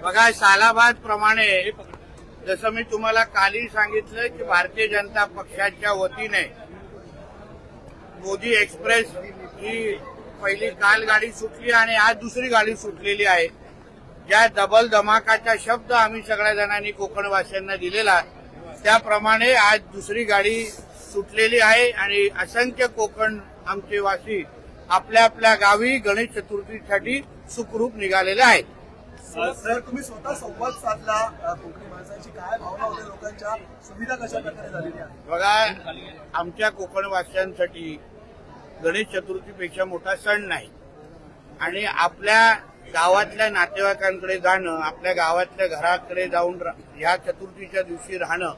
बघा सालाबाद प्रमाणे जसं मी तुम्हाला कालही सांगितलं की भारतीय जनता पक्षाच्या वतीने मोदी एक्सप्रेस ही पहिली काल गाडी सुटली आणि आज दुसरी गाडी सुटलेली आहे. ज्या डबल धमाकाचा शब्द आम्ही सगळ्या जणांनी कोकणवासियांना दिलेला त्याप्रमाणे आज दुसरी गाडी सुटलेली आहे आणि असंख्य कोकण आमचे वासी आपल्या आपल्या गावी गणेश चतुर्थीसाठी सुखरूप निघालेले आहेत. सर तुम्ही स्वतः संवाद साधला कोकणी माणसांची काय भावना होत्या लोकांच्या सुविधा कशा प्रकारे झालेल्या आहेत? बघा आमच्या कोकणवासियांसाठी गणेश चतुर्थीपेक्षा मोठा सण नाही. आणि आपल्या गावातल्या नातेवाईकांकडे जाणं आपल्या गावातल्या घराकडे जाऊन ह्या चतुर्थीच्या दिवशी राहणं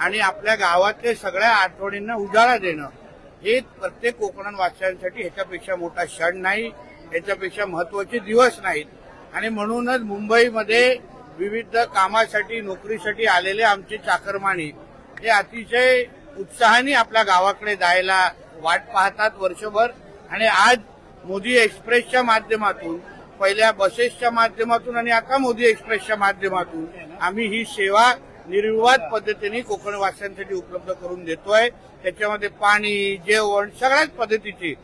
आणि आपल्या गावातल्या सगळ्या आठवणींना उजाळा देणं हे प्रत्येक कोकणवासियांसाठी ह्याच्यापेक्षा मोठा क्षण नाही. याच्यापेक्षा महत्त्वाचे दिवस नाहीत. आणि म्हणूनच मुंबईमध्ये विविध कामासाठी नोकरीसाठी आलेले आमचे चाकरमानी हे अतिशय उत्साहाने आपल्या गावाकडे जायला वाट पाहतात वर्षभर. आणि आज मोदी एक्सप्रेसच्या माध्यमातून पहिल्या बसेसच्या माध्यमातून आणि आता मोदी एक्सप्रेसच्या माध्यमातून आम्ही ही सेवा निर्विवाद पद्धतीने कोकणवासियांसाठी उपलब्ध करून देतोय. त्याच्यामध्ये पाणी जेवण सगळ्याच पद्धतीची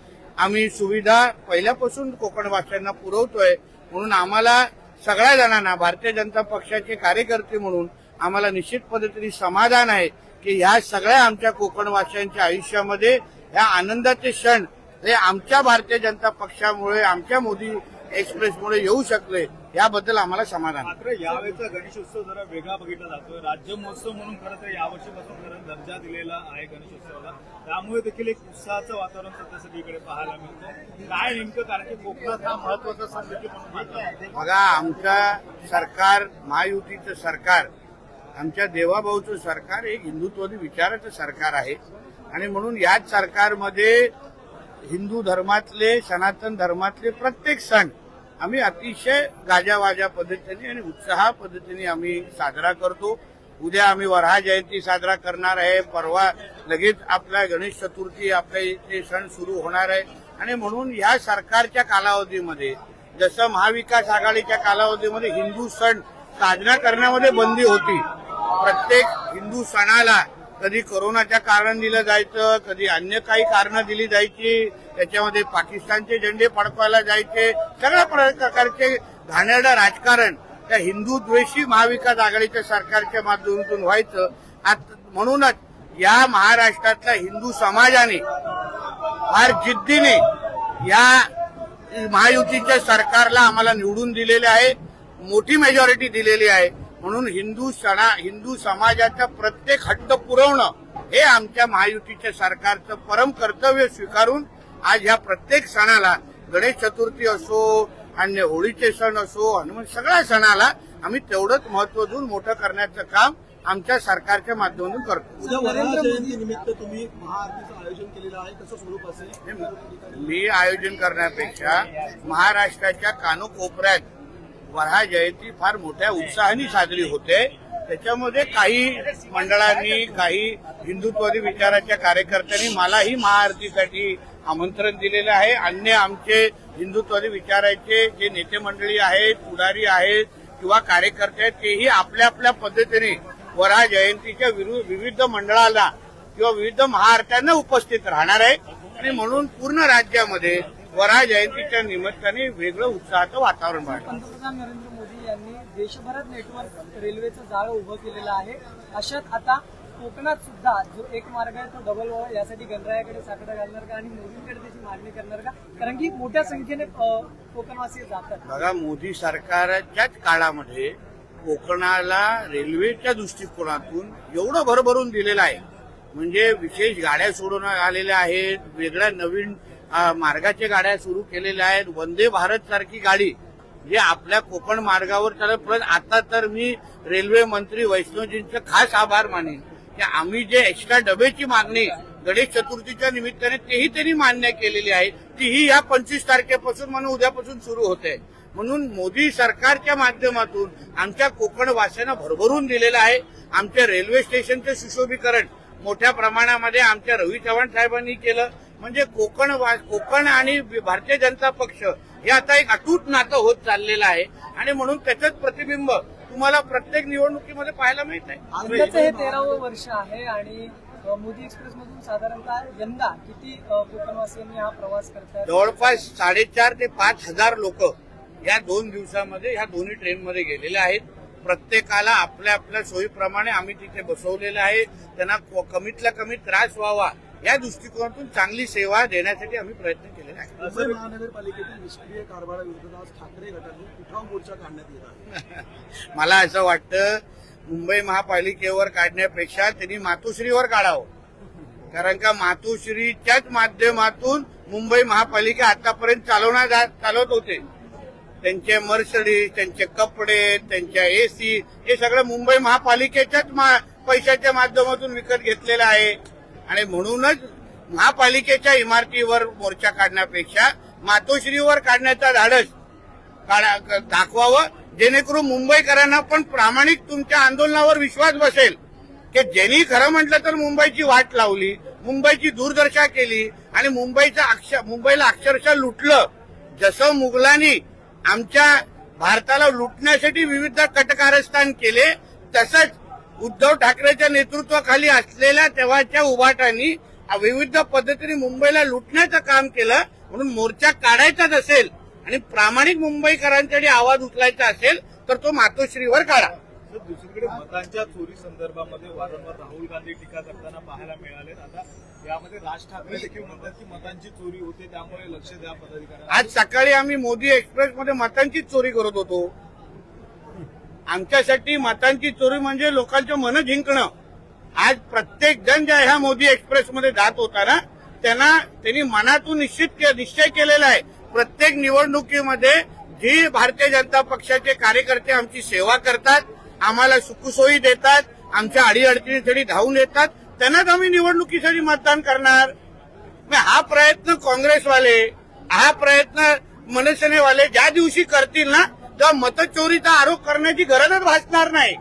आम्ही सुविधा पहिल्यापासून कोकणवासियांना पुरवतोय म्हणून आम्हाला सगळ्या जणांना भारतीय जनता पक्षाचे कार्यकर्ते म्हणून आम्हाला निश्चित पद्धतीने समाधान आहे की ह्या सगळ्या आमच्या कोकणवासियांच्या आयुष्यामध्ये ह्या आनंदाचे क्षण हे आमच्या भारतीय जनता पक्षामुळे आमच्या मोदी एक्सप्रेसमुळे येऊ शकले. याबद्दल आम्हाला समाधान आहे. मात्र यावेळेचा गणेशोत्सव जरा वेगळा बघितला जातोय. राज्य महोत्सव म्हणून खरं तर यावर्षीपासून खरं दर्जा दिलेला आहे गणेशोत्सवाला. त्यामुळे देखील एक उत्साहाचं वातावरण सध्या सगळीकडे पाहायला मिळतं काय नेमकं? कारण की कोकणात हा महत्त्वाचा सण देखील म्हणून जातो. बघा आमचं सरकार महायुतीचं सरकार आमच्या देवाभाऊचं सरकार एक हिंदुत्वादी विचाराचं सरकार आहे. आणि म्हणून याच सरकारमध्ये हिंदू धर्मातले सनातन धर्मातले प्रत्येक सण आम्ही अतिशय गाजावाजा पद्धतीने आणि उत्साहा पद्धतीने आम्ही साजरा करतो. उद्या आम्ही वरहा जयंती साजरा करणार आहे. परवा लगेच आपला गणेश चतुर्थी आपल्या इथे सण सुरू होणार आहे. आणि म्हणून ह्या सरकारच्या कालावधीमध्ये जसं महाविकास आघाडीच्या कालावधीमध्ये हिंदू सण साजरा करण्यामध्ये बंदी होती. प्रत्येक हिंदू सणाला कधी कोरोनाच्या कारण दिलं जायचं कधी अन्य काही कारणं दिली जायची त्याच्यामध्ये पाकिस्तानचे झेंडे फडकवायला जायचे सगळ्या प्रकारचे घाणेरडं राजकारण त्या हिंदू द्वेषी महाविकास आघाडीच्या सरकारच्या माध्यमातून व्हायचं. म्हणूनच या महाराष्ट्रातल्या हिंदू समाजाने फार जिद्दीने या महायुतीच्या सरकारला आम्हाला निवडून दिलेले आहे मोठी मेजॉरिटी दिलेली आहे. म्हणून हिंदू सणा हिंदू समाजाचा प्रत्येक हट्ट पुरवणं हे आमच्या महायुतीच्या सरकारचं परम कर्तव्य स्वीकारून आज ह्या प्रत्येक सणाला गणेश चतुर्थी असो अन्य होळीचे सण असो हनुमान सगळ्या सणाला आम्ही तेवढंच महत्त्व देऊन मोठं करण्याचं काम आमच्या सरकारच्या माध्यमातून करतो. निमित्त तुम्ही महाआरतीचं आयोजन केलेलं आहे. कसं स्वरूप असेल? मी आयोजन करण्यापेक्षा महाराष्ट्राच्या कानोकोपऱ्यात वरहा जयंती फार मोठ्या उत्साहाने साजरी होते. त्याच्यामध्ये काही मंडळांनी काही हिंदुत्वादी विचाराच्या कार्यकर्त्यांनी मलाही महाआरतीसाठी आमंत्रण दिलेलं आहे. अन्य आमचे हिंदुत्वादी विचाराचे जे नेते मंडळी आहेत पुढारी आहेत किंवा कार्यकर्ते आहेत तेही आपल्या आपल्या पद्धतीने वरा जयंतीच्या विरु- विविध मंडळाला किंवा विविध महाआरत्यांना उपस्थित राहणार आहे. आणि म्हणून पूर्ण राज्यामध्ये वरा जयंतीच्या निमित्ताने वेगळं उत्साहाचं वातावरण वाढलं. पंतप्रधान नरेंद्र मोदी यांनी देशभरात नेटवर्क रेल्वेचं जाळं उभं केलेलं आहे. अशात आता कोकणात सुद्धा जो एक मार्ग आहे तो डबल व्हावा यासाठी गणरायाकडे साकडं घालणार का आणि मोदींकडे त्याची मागणी करणार का? कारण की मोठ्या संख्येने कोकणवासी जातात. बघा मोदी सरकारच्याच काळामध्ये कोकणाला रेल्वेच्या दृष्टिकोनातून एवढं भरभरून दिलेलं आहे. म्हणजे विशेष गाड्या सोडून आलेल्या आहेत वेगळ्या नवीन मार्गाच्या गाड्या सुरू केलेल्या आहेत. वंदे भारत सारखी गाडी जे आपल्या कोकण मार्गावर चालत परत आता तर मी रेल्वे मंत्री वैष्णवजींचे खास आभार मानेन. की आम्ही जे एक्स्ट्रा डबेची मागणी गणेश चतुर्थीच्या निमित्ताने तेही त्यांनी मान्य केलेली आहे तीही या पंचवीस तारखेपासून म्हणून उद्यापासून सुरू होते. म्हणून मोदी सरकारच्या माध्यमातून आमच्या कोकणवासियांना भरभरून दिलेलं आहे. आमच्या रेल्वे स्टेशनचे सुशोभीकरण मोठ्या प्रमाणामध्ये आमच्या रवी चव्हाण साहेबांनी केलं. म्हणजे कोकण कोकण आणि भारतीय जनता पक्ष हे आता एक अटूट नातं होत चाललेलं आहे. आणि म्हणून त्याचंच प्रतिबिंब तुम्हाला प्रत्येक निवडणुकीमध्ये पाहायला मिळत आहे यंदाचं हे तेरावं वर्ष आहे आणि मोदी एक्सप्रेस मधून साधारणतः यंदा किती कोकणवासियांनी हा प्रवास करतात जवळपास साडेचार ते पाच हजार लोक या दोन दिवसामध्ये ह्या दोन्ही ट्रेनमध्ये गेलेले आहेत. प्रत्येकाला आपल्या आपल्या सोयीप्रमाणे आम्ही तिथे बसवलेलं आहे. त्यांना कमीतला कमी त्रास व्हावा. या दृष्टिकोनातून चांगली सेवा देण्यासाठी आम्ही प्रयत्न केलेले आहे. मुंबई महानगरपालिकेतील निष्क्रिय आज ठाकरे गटातून उठाव मोर्चा काढण्यात येत आहे. मला असं वाटतं मुंबई महापालिकेवर काढण्यापेक्षा त्यांनी मातोश्रीवर काढावं. कारण का मातोश्रीच्याच माध्यमातून मुंबई महापालिका आतापर्यंत चालवणार चालवत होते. त्यांचे मर्सडीज त्यांचे कपडे त्यांच्या एसी हे सगळं मुंबई महापालिकेच्याच मा- पैशाच्या माध्यमातून विकत घेतलेलं आहे. आणि म्हणूनच महापालिकेच्या इमारतीवर मोर्चा काढण्यापेक्षा मातोश्रीवर काढण्याचा धाडस दाखवावं जेणेकरून मुंबईकरांना पण प्रामाणिक तुमच्या आंदोलनावर विश्वास बसेल. की ज्यांनी खरं म्हटलं तर मुंबईची वाट लावली मुंबईची दूरदर्शा केली आणि मुंबईचं अक्षर मुंबईला अक्षरशः लुटलं. जसं मुघलांनी आमच्या भारताला लुटण्यासाठी विविध कटकारस्थान केले तसंच उद्धव ठाकरेच्या नेतृत्वाखाली असलेल्या तेव्हाच्या उभाटांनी विविध पद्धतीने मुंबईला लुटण्याचं काम केलं म्हणून मोर्चा काढायचाच असेल आणि प्रामाणिक मुंबईकरांसाठी आवाज उचलायचा असेल तर तो मातोश्रीवर काढा. दुसरीकडे मतांच्या चोरी संदर्भामध्ये वारंवार राहुल गांधी टीका करताना पाहायला मिळाले आता यामध्ये राज ठाकरे देखील म्हणतात की मतांची चोरी होते त्यामुळे लक्ष द्या पदाधिकाऱ्यांना. आज सकाळी आम्ही मोदी एक्सप्रेसमध्ये मतांची चोरी करत होतो. आमच्यासाठी मतांची चोरी म्हणजे लोकांचं मन जिंकणं. आज प्रत्येक जण ज्या ह्या मोदी एक्सप्रेसमध्ये जात होता ना त्यांना त्यांनी मनातून निश्चित के- निश्चय केलेला आहे. प्रत्येक निवडणुकीमध्ये जी भारतीय जनता पक्षाचे कार्यकर्ते आमची सेवा करतात आम्हाला सुखसोयी देतात आमच्या अडीअडचणीसाठी धावून येतात त्यांनाच आम्ही निवडणुकीसाठी मतदान करणार. हा प्रयत्न काँग्रेसवाले हा प्रयत्न मनसेनेवाले ज्या दिवशी करतील ना तेव्हा मतचोरीचा आरोप करण्याची गरजच भासणार नाही.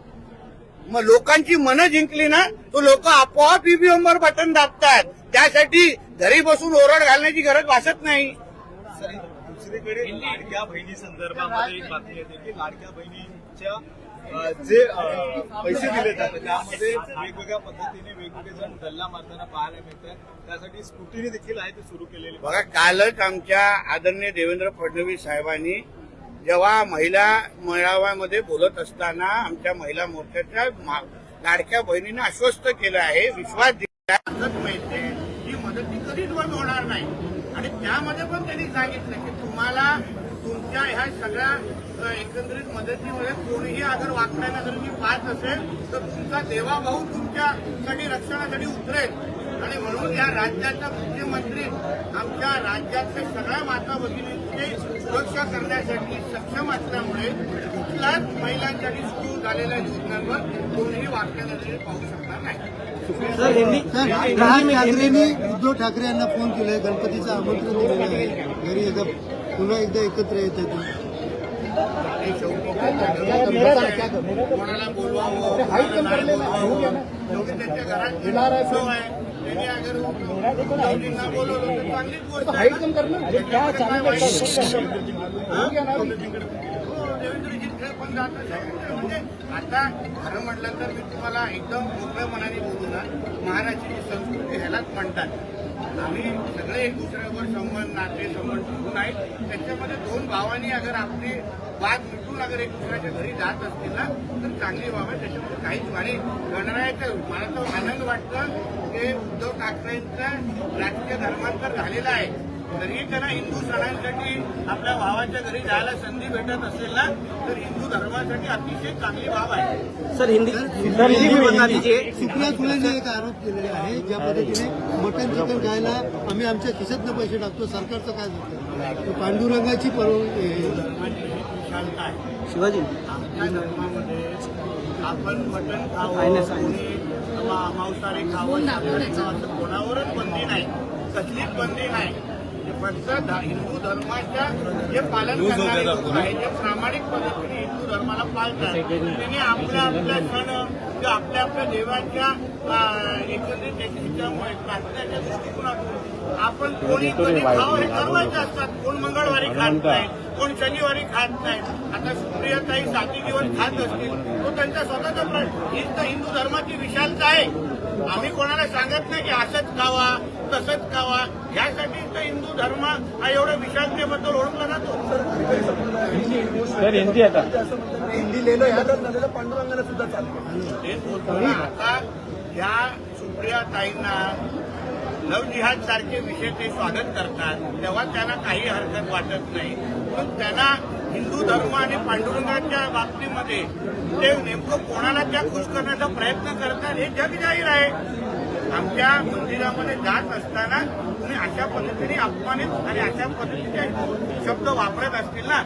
मग लोकांची मनं जिंकली ना तो लोक आपोआप ईव्हीएम वर बटन दाबतात. त्यासाठी घरी बसून ओरड घालण्याची गरज भासत नाही. दुसरीकडे लाडक्या बहिणी संदर्भामध्ये एक बातमी येते की लाडक्या बहिणीच्या जे पैसे दिले जातात त्यामध्ये वेगवेगळ्या पद्धतीने वेगवेगळे जण गल्ला मारताना पाहायला मिळतात. त्यासाठी स्कुटीने देखील आहे ते सुरू केलेली. बघा कालच आमच्या आदरणीय देवेंद्र फडणवीस साहेबांनी जेव्हा महिला मेळाव्यामध्ये बोलत असताना आमच्या महिला मोर्चाच्या मा- लाडक्या बहिणीनं आश्वस्त केलं आहे विश्वास दिला मदत मिळते. ही मदत ही कधीच बंद होणार नाही. आणि त्यामध्ये पण त्यांनी सांगितलं की तुम्हाला तुमच्या ह्या सगळ्या एकंदरीत मदतीमध्ये कोणीही अगर वाकड्याला जर मी पाहत असेल तर तुमचा देवाभाऊ तुमच्यासाठी रक्षणासाठी उतरेल. आणि म्हणून या राज्याचा मुख्यमंत्री आमच्या राज्यातल्या सगळ्या माता सुरक्षा करण्यासाठी सक्षम असल्यामुळे कुठल्याच महिलांसाठी सुरू झालेल्या योजनांवर कोणीही नजरेने पाहू शकणार नाही. ठाकरेंनी उद्धव ठाकरे यांना फोन केलाय. गणपतीचं आमंत्रण दिलेलं आहे. घरी एकदा पुन्हा एकदा एकत्र येत आहे कोणाला बोलवावं कोणाला नाही. बोलवावं. शेवटी त्यांच्या घरात उत्सव आहे. ना. आता खरं म्हटलं तर मी तुम्हाला एकदम मोकळ्या मनाने बोलू ना महाराष्ट्राची संस्कृती ह्यालाच म्हणतात आम्ही सगळे एक दुसऱ्यावर संबंध नाते संबंध ठेवून आहेत. त्याच्यामध्ये दोन भावांनी अगर आपली वाद मिटून अगर एक दुसऱ्याच्या घरी जात असतील ना तर चांगली बाब आहे. त्याच्यामध्ये काहीच आणि गणरायाचं मला तर आनंद वाटतं की उद्धव ठाकरेंचं राजकीय धर्मांतर झालेलं आहे. तरीही त्यांना हिंदू सणांसाठी आपल्या भावाच्या घरी जायला संधी भेटत असेल ना तर हिंदू धर्मासाठी अतिशय चांगली बाब आहे. सर हिंदी सुप्रिया सुळेंनी एक आरोप केलेला आहे ज्या पद्धतीने मटन चिकन खायला आम्ही आमच्या खिशातनं पैसे टाकतो सरकारचं काय होतं पांडुरंगाची परवानगी विशालता आहे. शिवाजी? आमच्या धर्मामध्ये आपण मटण खावं मांसाहारी खावं असं कोणावरच बंदी नाही. कसलीच बंदी नाही. फक्त हिंदू धर्माच्या जे पालन करणारे लोक आहेत जे प्रामाणिक पद्धतीने हिंदू धर्माला पाळतात त्यांनी आपल्या आपल्या सण जे आपल्या आपल्या देवाच्या एकंदरीत एक ह्याच्यामुळे प्रार्थनेच्या दृष्टिकोनातून आपण कोणी कधी खाव हे ठरवायचे असतात. कोण मंगळवारी खात नाही कोण शनिवारी खात नाही. आता सुप्रियाताई साती दिवस खात असतील तो त्यांचा स्वतःचा प्रश्न. हीच तर हिंदू धर्माची विशालता आहे. आम्ही कोणाला सांगत नाही की असंच खावा तसंच खावा. यासाठी तर हिंदू धर्म हा एवढ्या विशालतेबद्दल ओळखला जातो. सर हिंदी आता. हिंदी लिहिलं पांडुरंगाला सुद्धा चालतं बोलतो आता या सुप्रिया ताईंना लवजिहाद सारखे विषय ते स्वागत करतात. तेव्हा त्यांना काही हरकत वाटत नाही. पण त्यांना हिंदू धर्म आणि पांडुरंगाच्या बाबतीमध्ये ते नेमकं कोणाला त्या खुश करण्याचा प्रयत्न करतात हे जग जाहीर आहे. आमच्या मंदिरामध्ये जात असताना तुम्ही अशा पद्धतीने अपमानित आणि अशा पद्धतीचे शब्द वापरत असतील ना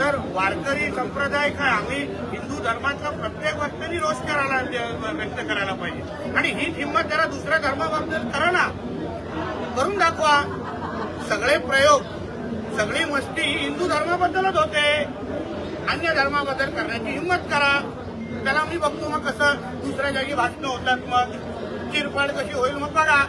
तर वारकरी संप्रदाय काय? आम्ही हिंदू धर्माचा प्रत्येक व्यक्तीने रोष करायला व्यक्त करायला पाहिजे. आणि ही हिंमत जरा दुसऱ्या धर्माबद्दल करा ना. करून दाखवा. सगळे प्रयोग सगळी मस्ती ही हिंदू धर्माबद्दलच होते. अन्य धर्माबद्दल करण्याची हिंमत करा. त्याला मी बघतो मग कसं दुसऱ्या जागी भाषणं होतात मग. चिरफाड कशी होईल मग बघा.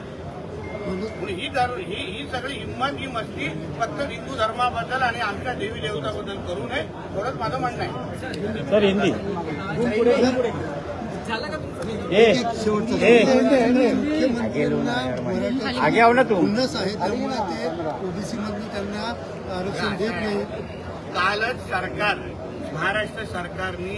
ही धर- ही ही सगळी हिंमत ही मस्ती फक्त हिंदू धर्माबद्दल आणि आमच्या देवी देवताबद्दल करू नये थोडंच माझं म्हणणं आहे. सर हिंदी. आहे त्यामुळे ते ओबीसी मधनं त्यांना आरक्षण देत नाही. कालच सरकार महाराष्ट्र सरकारने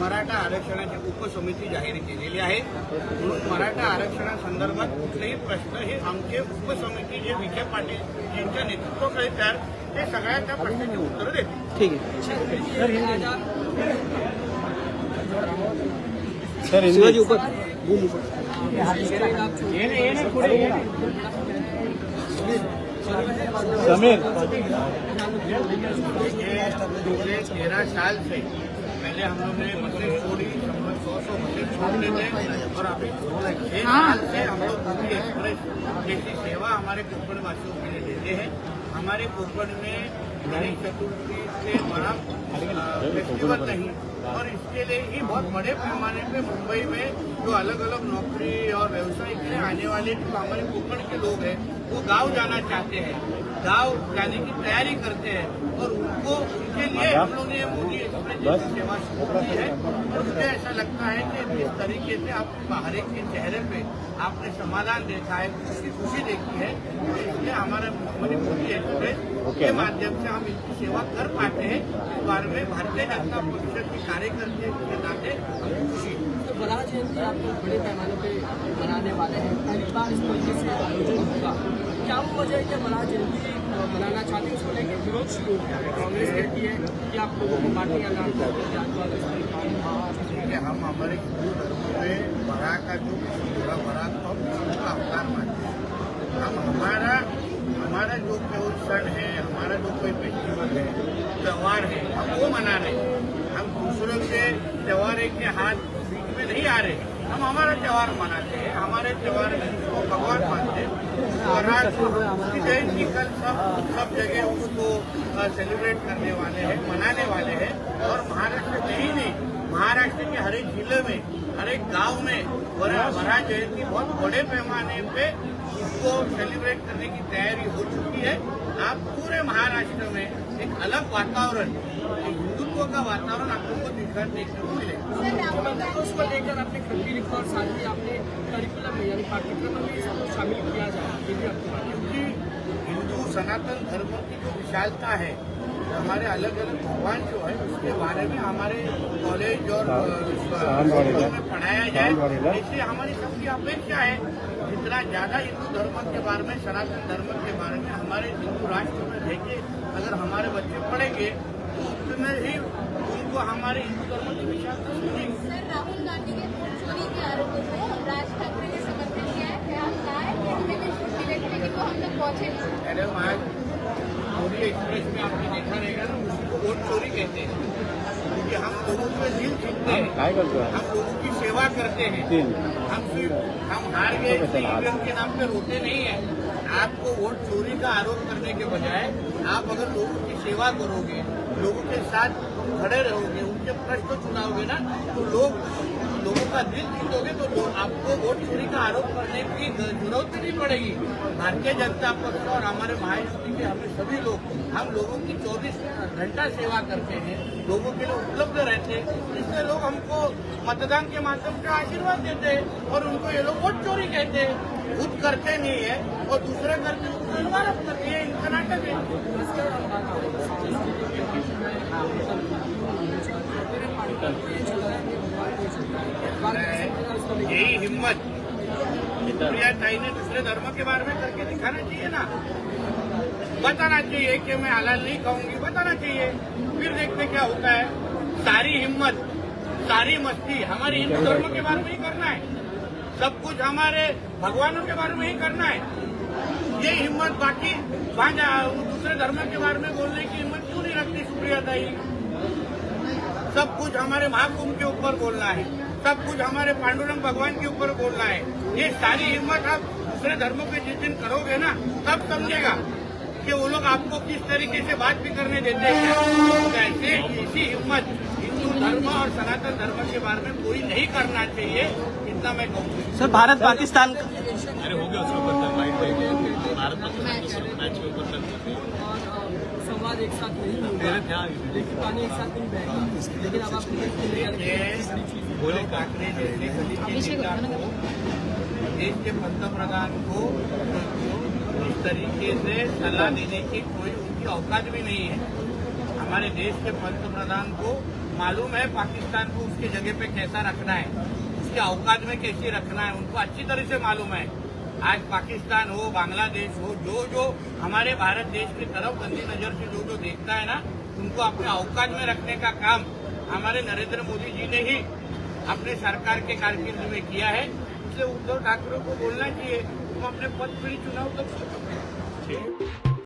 मराठा आरक्षणाची उपसमिती जाहीर केलेली आहे. म्हणून मराठा आरक्षणासंदर्भात कुठलेही प्रश्न हे आमचे उपसमिती जे विखे पाटील यांच्या नेतृत्वाखाली तयार ते सगळ्या त्या प्रश्नाची उत्तरं देतील. सर हिंदी. समीर. ये पिछले तेरह साल से पहले हम लोग ने मशीन छोड़ी लगभग सौ सौ मशीन छोड़ते थे। और अभी छह साल से हम लोग पूरी एक्सप्रेस जैसी सेवा हमारे कोकण वासियों के लिए देते हैं। हमारे कोकण में गणेश चतुर्थी से बड़ा फेस्टिवल नहीं और इसके लिए ही बहुत बड़े पैमाने पे मुंबई में जो अलग अलग नौकरी और व्यवसाय के लिए आने वाले जो हमारे कोकण के लोग हैं वो गाँव जाना चाहते हैं गाँव जाने की तैयारी करते हैं और उनको उनके लिए हम लोग ने मोदी एक्सप्रेस सेवा शुरू की है और मुझे ऐसा लगता है कि जिस तरीके से आप बाहर के चेहरे पे आपने समाधान देखा है खुशी खुशी देखी है तो हमारा मुख्यमंत्री मोदी एक्सप्रेस के माध्यम से हम इनकी सेवा कर पाते हैं। इस बारे में भारतीय जनता परिषद के कार्यकर्ता के नाते हमें खुशी बड़ा जयंती आप लोग बड़े पैमाने पे मनाने वाले हैं। पहली बार इस तरीके से आयोजन होगा। क्या वो वजह है कि बड़ा जयंती मनाना चाहते हैं? उसको लेकर विरोध शुरू हो गया है। कांग्रेस कहती है कि आप लोगों को पार्टियाँ नाम इस हम हमारे हिंदू धर्म में बड़ा का जो बड़ा अवतार मानते हैं। हम हमारा हमारा जो कोई क्षण है, हमारा जो कोई फेस्टिवल है, त्यौहार है, हम वो मना रहे हैं। हम दूसरों के त्योहार के हाथ बीच में नहीं आ रहे। हम हमारा त्यौहार मनाते हैं, हमारे त्यौहार में भगवान मानते हैं। जयंती कल सब सब जगह उसको सेलिब्रेट करने वाले हैं, मनाने वाले हैं। और महाराष्ट्र में ही नहीं, महाराष्ट्र के हर एक ज़िले में, हर एक गाँव में, वरा जयंती बहुत बड़े पैमाने पे इसको सेलिब्रेट करने की तैयारी हो चुकी है। आप पूरे महाराष्ट्र में एक अलग वातावरण हिंदुत्व का वातावरण आप लोग को दिखा देखने को मिले। उसको लेकर आपने खंडी लिखा और साथ ही आपने करिकुलम में, यानी पाठ्यक्रम में इसको शामिल किया जाए हिंदू सनातन धर्म की जो विशालता है हमारे अलग अलग भगवान जो है उसके बारे में हमारे कॉलेज और अ, स्कूलों में पढ़ाया जाए इसलिए हमारी सबकी अपेक्षा है जितना ज़्यादा हिंदू धर्म के बारे में सनातन धर्म के बारे में हमारे हिंदू राष्ट्र में रह के अगर हमारे बच्चे पढ़ेंगे तो उतने ही उनको हमारे हिंदू धर्म की विशालता राहुल गांधी के चोरी के आरोपों को राज ठाकरे ने समर्थन किया है। है अरे आज एक्सप्रेस में आपने देखा रहेगा ना उसी को वोट चोरी कहते हैं क्योंकि हम लोगों के दिल जीतते हैं। हम लोगों की सेवा करते हैं हम सिर्फ़ हम हार गए के नाम पे रोते नहीं है आपको वोट चोरी का आरोप करने के बजाय आप अगर लोगों की सेवा करोगे लोगों के साथ खड़े रहोगे उनके प्रश्न चुनाओगे ना तो लोगों का दिल जीतोगे तो आपको वोट चोरी का आरोप करने की ज़रूरत ही नहीं पड़ेगी। भारतीय जनता पक्ष और हमारे महायुति के हमें सभी लोग हम लोगों की 24 घंटा सेवा करते हैं लोगों के लिए उपलब्ध रहते हैं। इसलिए लोग हमको मतदान के माध्यम से आशीर्वाद देते हैं और उनको ये लोग वोट चोरी कहते हैं। खुद करते नहीं है और दूसरे करते हैं करते हैं इनका नाटक है। यही हिम्मत। ताई ने दूसरे धर्म के बारे में करके दिखाना चाहिए ना। बताना चाहिए कि मैं हलाल नहीं खाऊँगी बताना चाहिए। फिर देखते क्या होता है। सारी हिम्मत, सारी मस्ती हमारे हिंदू धर्म के बारे में ही करना है। सब कुछ हमारे भगवानों के बारे में ही करना है। ये हिम्मत बाकी, वहाँ दूसरे धर्म के बारे में बोलने की हिम्मत क्यों नहीं रखती सुप्रिया ताई सब कुछ हमारे महाकुंभ के ऊपर बोलना है। सब कुछ हमारे पांडुरंग भगवान के ऊपर बोलना है ये सारी हिम्मत आप दूसरे धर्मों के जिस दिन करोगे ना तब समझेगा कि वो लोग आपको किस तरीके से बात भी करने देते हैं तो ऐसे ऐसी हिम्मत हिंदू धर्म और सनातन धर्म के बारे में कोई नहीं करना चाहिए इतना मैं कहूँगी सर भारत पाकिस्तान अरे हो गया उसके ऊपर भारत संवाद एक साथ नहीं लेकिन पानी एक साथ नहीं बहेगा लेकिन अब आप बोले बोले ठाकरे जैसे देश के पंतप्रधान को इस तरीके से सलाह देने की कोई उनकी औकात भी नहीं है। हमारे देश के पंतप्रधान को मालूम है पाकिस्तान को उसकी जगह पे कैसा रखना है उसके औकात में कैसे रखना है उनको अच्छी तरह से मालूम है। आज पाकिस्तान हो बांग्लादेश हो जो जो हमारे भारत देश की तरफ़ गंदी नज़र से जो जो देखता है ना उनको अपने औकात में रखने का काम हमारे नरेंद्र मोदी जी ने ही अपने सरकार के कारकिर्द में किया है इसलिए उद्धव ठाकरे को बोलना चाहिए तुम अपने पद पर ही चुनाव कर। सकते हो